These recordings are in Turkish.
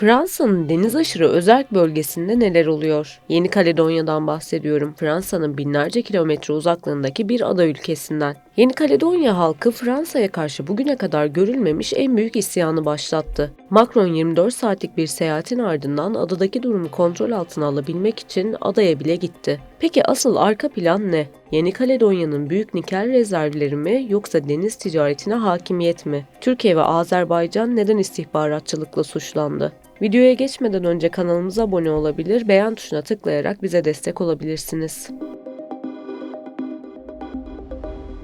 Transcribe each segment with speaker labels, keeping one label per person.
Speaker 1: Fransa'nın deniz aşırı özerk bölgesinde neler oluyor? Yeni Kaledonya'dan bahsediyorum. Fransa'nın binlerce kilometre uzaklığındaki bir ada ülkesinden. Yeni Kaledonya halkı Fransa'ya karşı bugüne kadar görülmemiş en büyük isyanı başlattı. Macron 24 saatlik bir seyahatin ardından adadaki durumu kontrol altına alabilmek için adaya bile gitti. Peki asıl arka plan ne? Yeni Kaledonya'nın büyük nikel rezervleri mi yoksa deniz ticaretine hakimiyet mi? Türkiye ve Azerbaycan neden istihbaratçılıkla suçlandı? Videoya geçmeden önce kanalımıza abone olabilir, beğen tuşuna tıklayarak bize destek olabilirsiniz.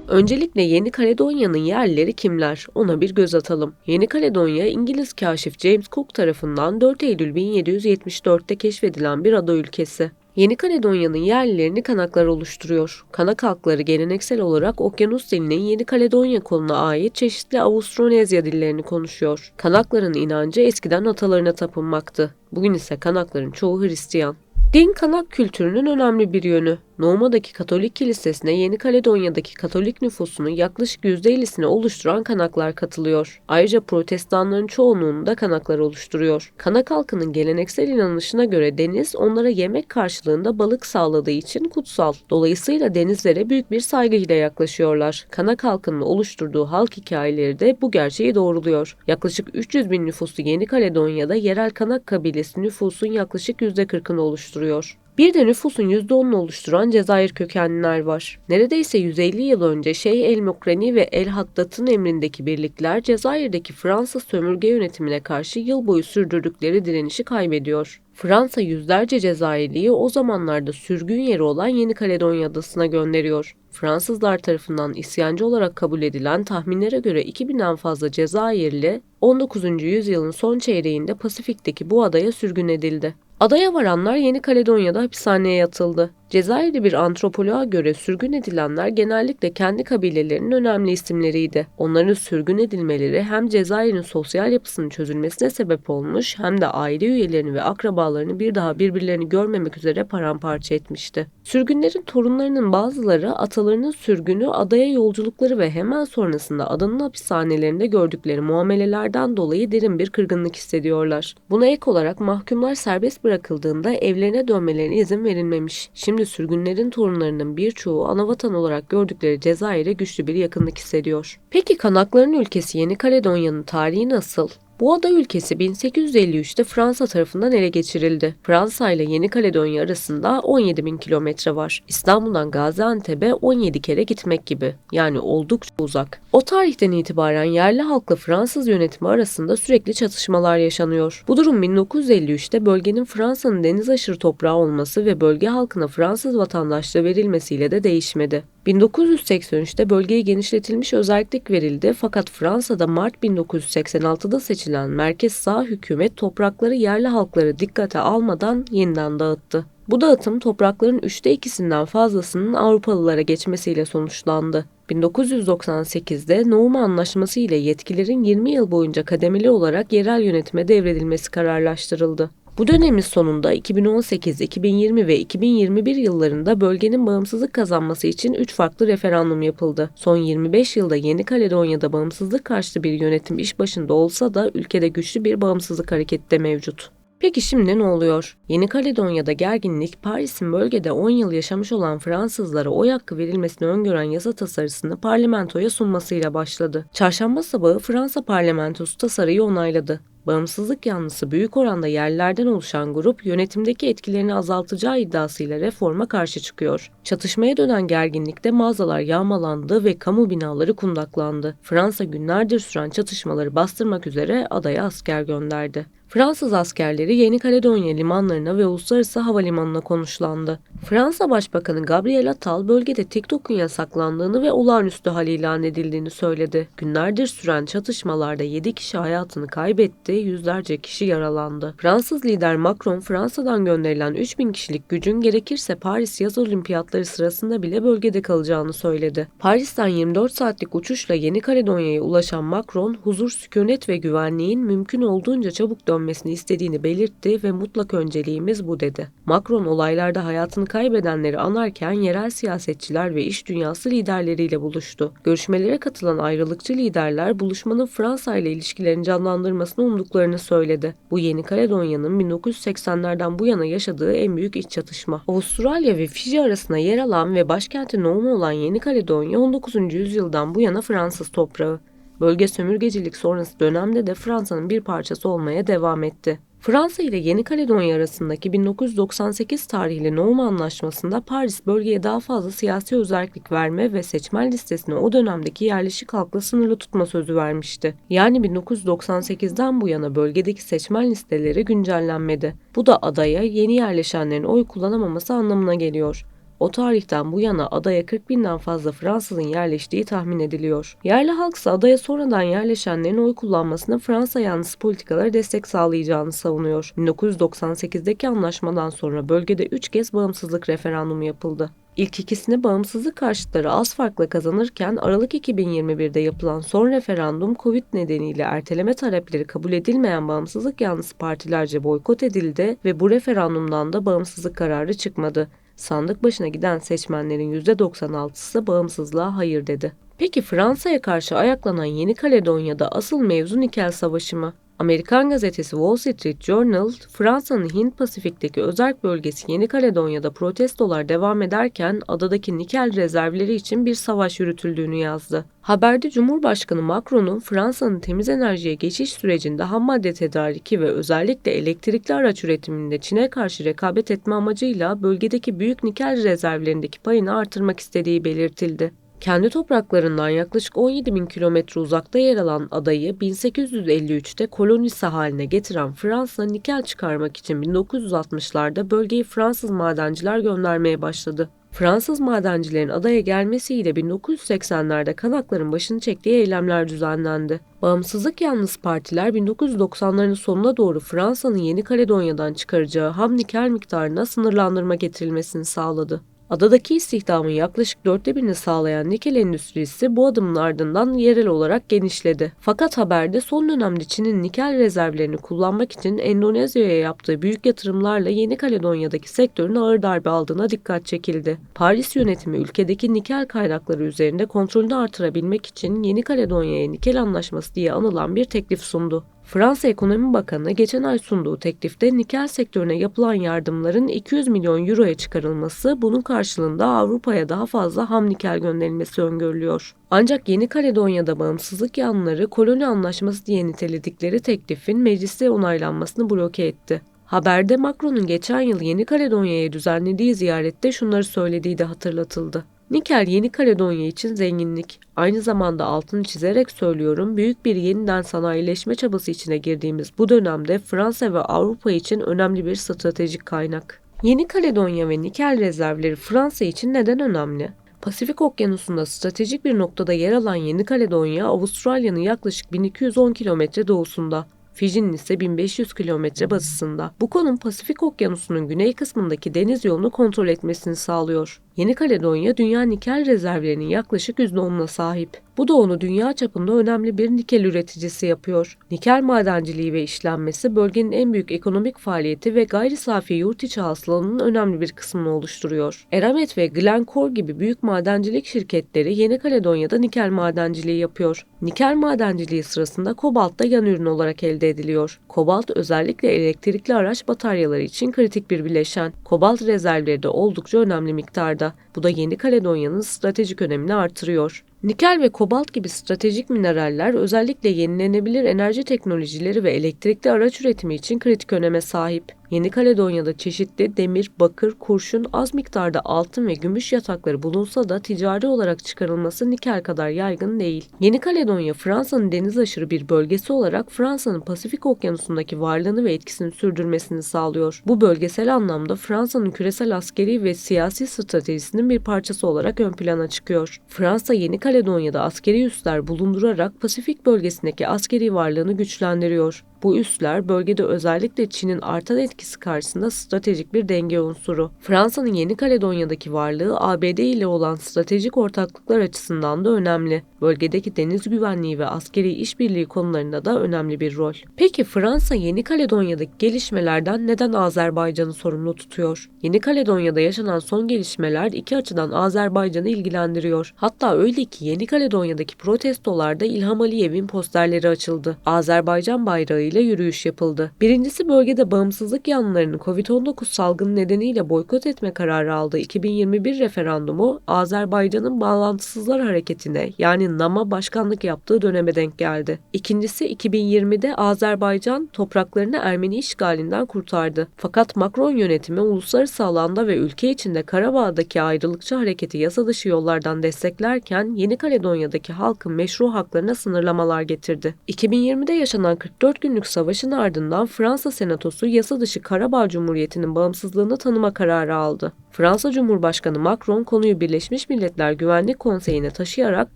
Speaker 1: Öncelikle Yeni Kaledonya'nın yerleri kimler? Ona bir göz atalım. Yeni Kaledonya, İngiliz kaşif James Cook tarafından 4 Eylül 1774'te keşfedilen bir ada ülkesi. Yeni Kaledonya'nın yerlilerini kanaklar oluşturuyor. Kanak halkları geleneksel olarak Okyanus dilinin Yeni Kaledonya koluna ait çeşitli Avustronezya dillerini konuşuyor. Kanakların inancı eskiden atalarına tapınmaktı. Bugün ise kanakların çoğu Hristiyan. Din kanak kültürünün önemli bir yönü. Nomadaki Katolik Kilisesi'ne Yeni Kaledonya'daki Katolik nüfusunun yaklaşık %50'sini oluşturan Kanaklar katılıyor. Ayrıca Protestanların çoğunluğunu da Kanaklar oluşturuyor. Kanak halkının geleneksel inanışına göre deniz onlara yemek karşılığında balık sağladığı için kutsal. Dolayısıyla denizlere büyük bir saygıyla yaklaşıyorlar. Kanak halkının oluşturduğu halk hikayeleri de bu gerçeği doğruluyor. Yaklaşık 300 bin nüfuslu Yeni Kaledonya'da yerel Kanak kabilesi nüfusun yaklaşık %40'ını oluşturuyor. Bir de nüfusun %10'unu oluşturan Cezayir kökenliler var. Neredeyse 150 yıl önce Şeyh El Mokrani ve El Haddad'ın emrindeki birlikler Cezayir'deki Fransız sömürge yönetimine karşı yıl boyu sürdürdükleri direnişi kaybediyor. Fransa yüzlerce Cezayirliyi o zamanlarda sürgün yeri olan Yeni Kaledonya adasına gönderiyor. Fransızlar tarafından isyancı olarak kabul edilen tahminlere göre 2000'den fazla Cezayirli 19. yüzyılın son çeyreğinde Pasifik'teki bu adaya sürgün edildi. Adaya varanlar Yeni Kaledonya'da hapishaneye yatıldı. Cezayirli bir antropoloğa göre sürgün edilenler genellikle kendi kabilelerinin önemli isimleriydi. Onların sürgün edilmeleri hem Cezayir'in sosyal yapısının çözülmesine sebep olmuş hem de aile üyelerini ve akrabalarını bir daha birbirlerini görmemek üzere paramparça etmişti. Sürgünlerin torunlarının bazıları atalarının sürgünü, adaya yolculukları ve hemen sonrasında adanın hapishanelerinde gördükleri muamelelerden dolayı derin bir kırgınlık hissediyorlar. Buna ek olarak mahkumlar serbest bırakıldığında evlerine dönmelerine izin verilmemiş. Şimdi Şimdi sürgünlerin torunlarının birçoğu anavatan olarak gördükleri Cezayir'e güçlü bir yakınlık hissediyor. Peki kanakların ülkesi Yeni Kaledonya'nın tarihi nasıl? Bu ada ülkesi 1853'te Fransa tarafından ele geçirildi. Fransa ile Yeni Kaledonya arasında 17 bin kilometre var. İstanbul'dan Gaziantep'e 17 kere gitmek gibi. Yani oldukça uzak. O tarihten itibaren yerli halkla Fransız yönetimi arasında sürekli çatışmalar yaşanıyor. Bu durum 1953'te bölgenin Fransa'nın deniz aşırı toprağı olması ve bölge halkına Fransız vatandaşlığı verilmesiyle de değişmedi. 1983'te bölgeye genişletilmiş özellik verildi fakat Fransa'da Mart 1986'da seçilen merkez sağ hükümet toprakları yerli halkları dikkate almadan yeniden dağıttı. Bu dağıtım toprakların üçte ikisinden fazlasının Avrupalılara geçmesiyle sonuçlandı. 1998'de Noum Anlaşması ile yetkilerin 20 yıl boyunca kademeli olarak yerel yönetime devredilmesi kararlaştırıldı. Bu dönemin sonunda 2018, 2020 ve 2021 yıllarında bölgenin bağımsızlık kazanması için 3 farklı referandum yapıldı. Son 25 yılda Yeni Kaledonya'da bağımsızlık karşıtı bir yönetim iş başında olsa da ülkede güçlü bir bağımsızlık hareketi de mevcut. Peki şimdi ne oluyor? Yeni Kaledonya'da gerginlik Paris'in bölgede 10 yıl yaşamış olan Fransızlara oy hakkı verilmesini öngören yasa tasarısını parlamentoya sunmasıyla başladı. Çarşamba sabahı Fransa parlamentosu tasarıyı onayladı. Bağımsızlık yanlısı büyük oranda yerlerden oluşan grup yönetimdeki etkilerini azaltacağı iddiasıyla reforma karşı çıkıyor. Çatışmaya dönen gerginlikte mağazalar yağmalandı ve kamu binaları kundaklandı. Fransa günlerdir süren çatışmaları bastırmak üzere adaya asker gönderdi. Fransız askerleri Yeni Kaledonya limanlarına ve uluslararası havalimanına konuşlandı. Fransa Başbakanı Gabriel Attal bölgede TikTok'un yasaklandığını ve olağanüstü hal ilan edildiğini söyledi. Günlerdir süren çatışmalarda 7 kişi hayatını kaybetti, yüzlerce kişi yaralandı. Fransız lider Macron Fransa'dan gönderilen 3000 kişilik gücün gerekirse Paris yaz olimpiyatları sırasında bile bölgede kalacağını söyledi. Paris'ten 24 saatlik uçuşla Yeni Kaledonya'ya ulaşan Macron, huzur, sükunet ve güvenliğin mümkün olduğunca çabuk dönmesini istediğini belirtti ve mutlak önceliğimiz bu dedi. Macron olaylarda hayatını kaybedenleri anarken yerel siyasetçiler ve iş dünyası liderleriyle buluştu. Görüşmelere katılan ayrılıkçı liderler buluşmanın Fransa ile ilişkilerini canlandırmasını umduklarını söyledi. Bu Yeni Kaledonya'nın 1980'lerden bu yana yaşadığı en büyük iç çatışma. Avustralya ve Fiji arasında yer alan ve başkenti Nome olan Yeni Kaledonya 19. yüzyıldan bu yana Fransız toprağı. Bölge sömürgecilik sonrası dönemde de Fransa'nın bir parçası olmaya devam etti. Fransa ile Yeni Kaledonya arasındaki 1998 tarihli Nome Anlaşması'nda Paris bölgeye daha fazla siyasi özellik verme ve seçmen listesine o dönemdeki yerleşik halkla sınırlı tutma sözü vermişti. Yani 1998'den bu yana bölgedeki seçmen listeleri güncellenmedi. Bu da adaya yeni yerleşenlerin oy kullanamaması anlamına geliyor. O tarihten bu yana adaya 40 binden fazla Fransızın yerleştiği tahmin ediliyor. Yerli halk ise adaya sonradan yerleşenlerin oy kullanmasına Fransa yanlısı politikalara destek sağlayacağını savunuyor. 1998'deki anlaşmadan sonra bölgede 3 kez bağımsızlık referandumu yapıldı. İlk ikisini bağımsızlık karşıtları az farkla kazanırken Aralık 2021'de yapılan son referandum Covid nedeniyle erteleme talepleri kabul edilmeyen bağımsızlık yanlısı partilerce boykot edildi ve bu referandumdan da bağımsızlık kararı çıkmadı. Sandık başına giden seçmenlerin %96'sı bağımsızlığa hayır dedi. Peki Fransa'ya karşı ayaklanan Yeni Kaledonya'da asıl mevzu Nikel Savaşı mı? Amerikan gazetesi Wall Street Journal, Fransa'nın Hint Pasifik'teki özerk bölgesi Yeni Kaledonya'da protestolar devam ederken adadaki nikel rezervleri için bir savaş yürütüldüğünü yazdı. Haberde Cumhurbaşkanı Macron'un Fransa'nın temiz enerjiye geçiş sürecinde ham madde tedariki ve özellikle elektrikli araç üretiminde Çin'e karşı rekabet etme amacıyla bölgedeki büyük nikel rezervlerindeki payını artırmak istediği belirtildi. Kendi topraklarından yaklaşık 17 bin kilometre uzakta yer alan adayı 1853'te kolonisi haline getiren Fransa nikel çıkarmak için 1960'larda bölgeyi Fransız madenciler göndermeye başladı. Fransız madencilerin adaya gelmesiyle 1980'lerde kanakların başını çektiği eylemler düzenlendi. Bağımsızlık yanlısı partiler 1990'ların sonuna doğru Fransa'nın Yeni Kaledonya'dan çıkaracağı ham nikel miktarına sınırlandırma getirilmesini sağladı. Adadaki istihdamın yaklaşık dörtte birini sağlayan nikel endüstrisi bu adımın ardından yerel olarak genişledi. Fakat haberde son dönemde Çin'in nikel rezervlerini kullanmak için Endonezya'ya yaptığı büyük yatırımlarla Yeni Kaledonya'daki sektörün ağır darbe aldığına dikkat çekildi. Paris yönetimi ülkedeki nikel kaynakları üzerinde kontrolünü artırabilmek için Yeni Kaledonya'ya nikel anlaşması diye anılan bir teklif sundu. Fransa Ekonomi Bakanı geçen ay sunduğu teklifte nikel sektörüne yapılan yardımların 200 milyon euroya çıkarılması, bunun karşılığında Avrupa'ya daha fazla ham nikel gönderilmesi öngörülüyor. Ancak Yeni Kaledonya'da bağımsızlık yanlıları koloni anlaşması diye niteledikleri teklifin mecliste onaylanmasını bloke etti. Haberde Macron'un geçen yıl Yeni Kaledonya'ya düzenlediği ziyarette şunları söylediği de hatırlatıldı. Nikel Yeni Kaledonya için zenginlik. Aynı zamanda altını çizerek söylüyorum büyük bir yeniden sanayileşme çabası içine girdiğimiz bu dönemde Fransa ve Avrupa için önemli bir stratejik kaynak. Yeni Kaledonya ve nikel rezervleri Fransa için neden önemli? Pasifik Okyanusu'nda stratejik bir noktada yer alan Yeni Kaledonya, Avustralya'nın yaklaşık 1210 kilometre doğusunda. Fiji'nin ise 1500 kilometre batısında. Bu konum Pasifik Okyanusu'nun güney kısmındaki deniz yolunu kontrol etmesini sağlıyor. Yeni Kaledonya dünya nikel rezervlerinin yaklaşık %10'una sahip. Bu da onu dünya çapında önemli bir nikel üreticisi yapıyor. Nikel madenciliği ve işlenmesi bölgenin en büyük ekonomik faaliyeti ve gayri safi yurt içi hasılanın önemli bir kısmını oluşturuyor. Eramet ve Glencore gibi büyük madencilik şirketleri Yeni Kaledonya'da nikel madenciliği yapıyor. Nikel madenciliği sırasında kobalt da yan ürün olarak elde ediliyor. Kobalt özellikle elektrikli araç bataryaları için kritik bir bileşen. Kobalt rezervleri de oldukça önemli miktarda. Bu da Yeni Kaledonya'nın stratejik önemini artırıyor. Nikel ve kobalt gibi stratejik mineraller özellikle yenilenebilir enerji teknolojileri ve elektrikli araç üretimi için kritik öneme sahip. Yeni Kaledonya'da çeşitli demir, bakır, kurşun, az miktarda altın ve gümüş yatakları bulunsa da ticari olarak çıkarılması nikel kadar yaygın değil. Yeni Kaledonya Fransa'nın deniz aşırı bir bölgesi olarak Fransa'nın Pasifik Okyanusu'ndaki varlığını ve etkisini sürdürmesini sağlıyor. Bu bölgesel anlamda Fransa'nın küresel askeri ve siyasi stratejisinin bir parçası olarak ön plana çıkıyor. Fransa Yeni Kaledonya'da askeri üsler bulundurarak Pasifik bölgesindeki askeri varlığını güçlendiriyor. Bu üsler bölgede özellikle Çin'in artan etkisi karşısında stratejik bir denge unsuru. Fransa'nın Yeni Kaledonya'daki varlığı ABD ile olan stratejik ortaklıklar açısından da önemli. Bölgedeki deniz güvenliği ve askeri işbirliği konularında da önemli bir rol. Peki Fransa Yeni Kaledonya'daki gelişmelerden neden Azerbaycan'ı sorumlu tutuyor? Yeni Kaledonya'da yaşanan son gelişmeler iki açıdan Azerbaycan'ı ilgilendiriyor. Hatta öyle ki Yeni Kaledonya'daki protestolarda İlham Aliyev'in posterleri açıldı. Azerbaycan bayrağı kararlarıyla yürüyüş yapıldı. Birincisi bölgede bağımsızlık yanlılarını Covid-19 salgını nedeniyle boykot etme kararı aldığı 2021 referandumu Azerbaycan'ın bağlantısızlar hareketine yani NAM'a başkanlık yaptığı döneme denk geldi. İkincisi 2020'de Azerbaycan topraklarını Ermeni işgalinden kurtardı. Fakat Macron yönetimi uluslararası alanda ve ülke içinde Karabağ'daki ayrılıkçı hareketi yasa dışı yollardan desteklerken Yeni Kaledonya'daki halkın meşru haklarına sınırlamalar getirdi. 2020'de yaşanan 44 günlük savaşın ardından Fransa Senatosu yasa dışı Karabağ Cumhuriyeti'nin bağımsızlığını tanıma kararı aldı. Fransa Cumhurbaşkanı Macron konuyu Birleşmiş Milletler Güvenlik Konseyi'ne taşıyarak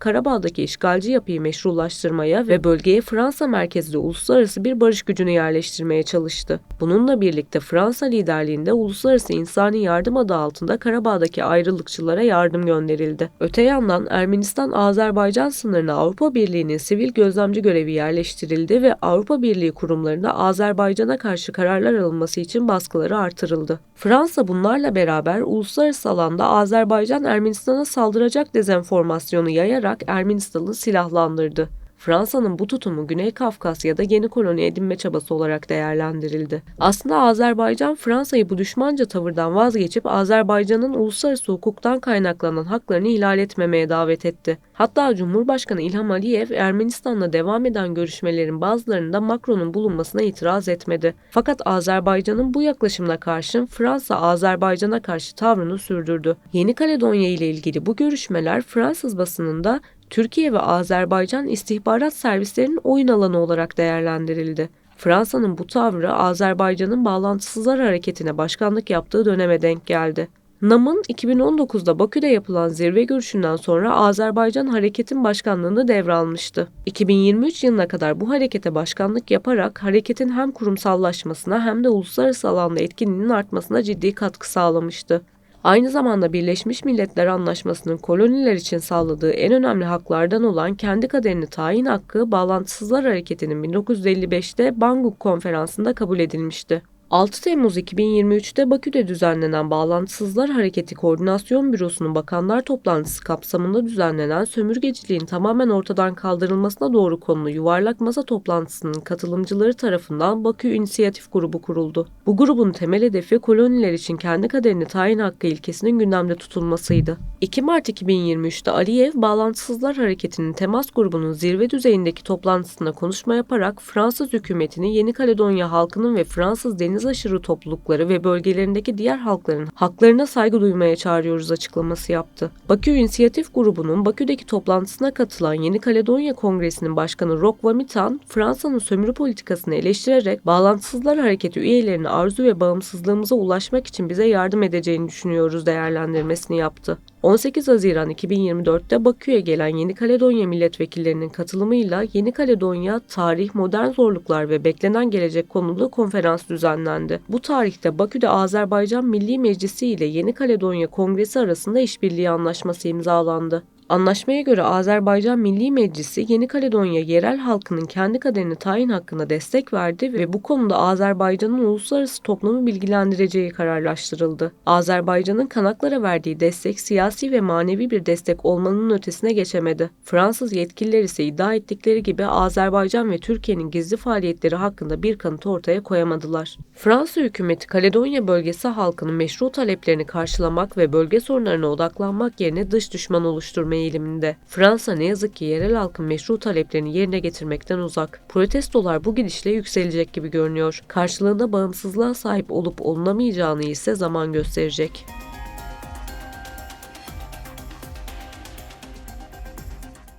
Speaker 1: Karabağ'daki işgalci yapıyı meşrulaştırmaya ve bölgeye Fransa merkezli uluslararası bir barış gücünü yerleştirmeye çalıştı. Bununla birlikte Fransa liderliğinde uluslararası insani yardım adı altında Karabağ'daki ayrılıkçılara yardım gönderildi. Öte yandan Ermenistan-Azerbaycan sınırına Avrupa Birliği'nin sivil gözlemci görevi yerleştirildi ve Avrupa Birliği kurumlarında Azerbaycan'a karşı kararlar alınması için baskıları artırıldı. Fransa bunlarla beraber uluslararası alanda Azerbaycan Ermenistan'a saldıracak dezenformasyonu yayarak Ermenistan'ı silahlandırdı. Fransa'nın bu tutumu Güney Kafkasya'da yeni koloni edinme çabası olarak değerlendirildi. Aslında Azerbaycan Fransa'yı bu düşmanca tavırdan vazgeçip Azerbaycan'ın uluslararası hukuktan kaynaklanan haklarını ihlal etmemeye davet etti. Hatta Cumhurbaşkanı İlham Aliyev Ermenistan'la devam eden görüşmelerin bazılarında Macron'un bulunmasına itiraz etmedi. Fakat Azerbaycan'ın bu yaklaşımına karşın Fransa Azerbaycan'a karşı tavrını sürdürdü. Yeni Kaledonya ile ilgili bu görüşmeler Fransız basınında Türkiye ve Azerbaycan istihbarat servislerinin oyun alanı olarak değerlendirildi. Fransa'nın bu tavrı Azerbaycan'ın bağlantısızlar hareketine başkanlık yaptığı döneme denk geldi. NAM'ın 2019'da Bakü'de yapılan zirve görüşünden sonra Azerbaycan hareketin başkanlığını devralmıştı. 2023 yılına kadar bu harekete başkanlık yaparak hareketin hem kurumsallaşmasına hem de uluslararası alanda etkinliğinin artmasına ciddi katkı sağlamıştı. Aynı zamanda Birleşmiş Milletler Anlaşması'nın koloniler için sağladığı en önemli haklardan olan kendi kaderini tayin hakkı Bağlantısızlar Hareketi'nin 1955'te Bangkok Konferansı'nda kabul edilmişti. 6 Temmuz 2023'te Bakü'de düzenlenen Bağlantısızlar Hareketi Koordinasyon Bürosu'nun bakanlar toplantısı kapsamında düzenlenen sömürgeciliğin tamamen ortadan kaldırılmasına doğru konulu yuvarlak masa toplantısının katılımcıları tarafından Bakü İnisiyatif Grubu kuruldu. Bu grubun temel hedefi koloniler için kendi kaderini tayin hakkı ilkesinin gündemde tutulmasıydı. 2 Mart 2023'te Aliyev, Bağlantısızlar Hareketi'nin temas grubunun zirve düzeyindeki toplantısında konuşma yaparak Fransız hükümetini Yeni Kaledonya halkının ve Fransız deniz aşırı toplulukları ve bölgelerindeki diğer halkların haklarına saygı duymaya çağırıyoruz açıklaması yaptı. Bakü İnisiyatif Grubu'nun Bakü'deki toplantısına katılan Yeni Kaledonya Kongresi'nin başkanı Roch Vamitan, Fransa'nın sömürü politikasını eleştirerek Bağlantısızlar Hareketi üyelerinin arzu ve bağımsızlığımıza ulaşmak için bize yardım edeceğini düşünüyoruz değerlendirmesini yaptı. 18 Haziran 2024'te Bakü'ye gelen Yeni Kaledonya milletvekillerinin katılımıyla Yeni Kaledonya Tarih, Modern Zorluklar ve Beklenen Gelecek konulu konferans düzenlendi. Bu tarihte Bakü'de Azerbaycan Milli Meclisi ile Yeni Kaledonya Kongresi arasında işbirliği anlaşması imzalandı. Anlaşmaya göre Azerbaycan Milli Meclisi Yeni Kaledonya yerel halkının kendi kaderini tayin hakkına destek verdi ve bu konuda Azerbaycan'ın uluslararası toplumu bilgilendireceği kararlaştırıldı. Azerbaycan'ın kanaklara verdiği destek siyasi ve manevi bir destek olmanın ötesine geçemedi. Fransız yetkililer ise iddia ettikleri gibi Azerbaycan ve Türkiye'nin gizli faaliyetleri hakkında bir kanıt ortaya koyamadılar. Fransa hükümeti Kaledonya bölgesi halkının meşru taleplerini karşılamak ve bölge sorunlarına odaklanmak yerine dış düşman oluşturmayı eğiliminde. Fransa ne yazık ki yerel halkın meşru taleplerini yerine getirmekten uzak. Protestolar bu gidişle yükselecek gibi görünüyor. Karşılığında bağımsızlığa sahip olup olunamayacağını ise zaman gösterecek.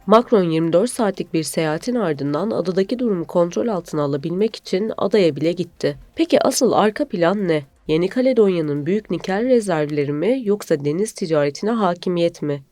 Speaker 1: Macron 24 saatlik bir seyahatin ardından adadaki durumu kontrol altına alabilmek için adaya bile gitti. Peki asıl arka plan ne? Yeni Kaledonya'nın büyük nikel rezervleri mi yoksa deniz ticaretine hakimiyet mi?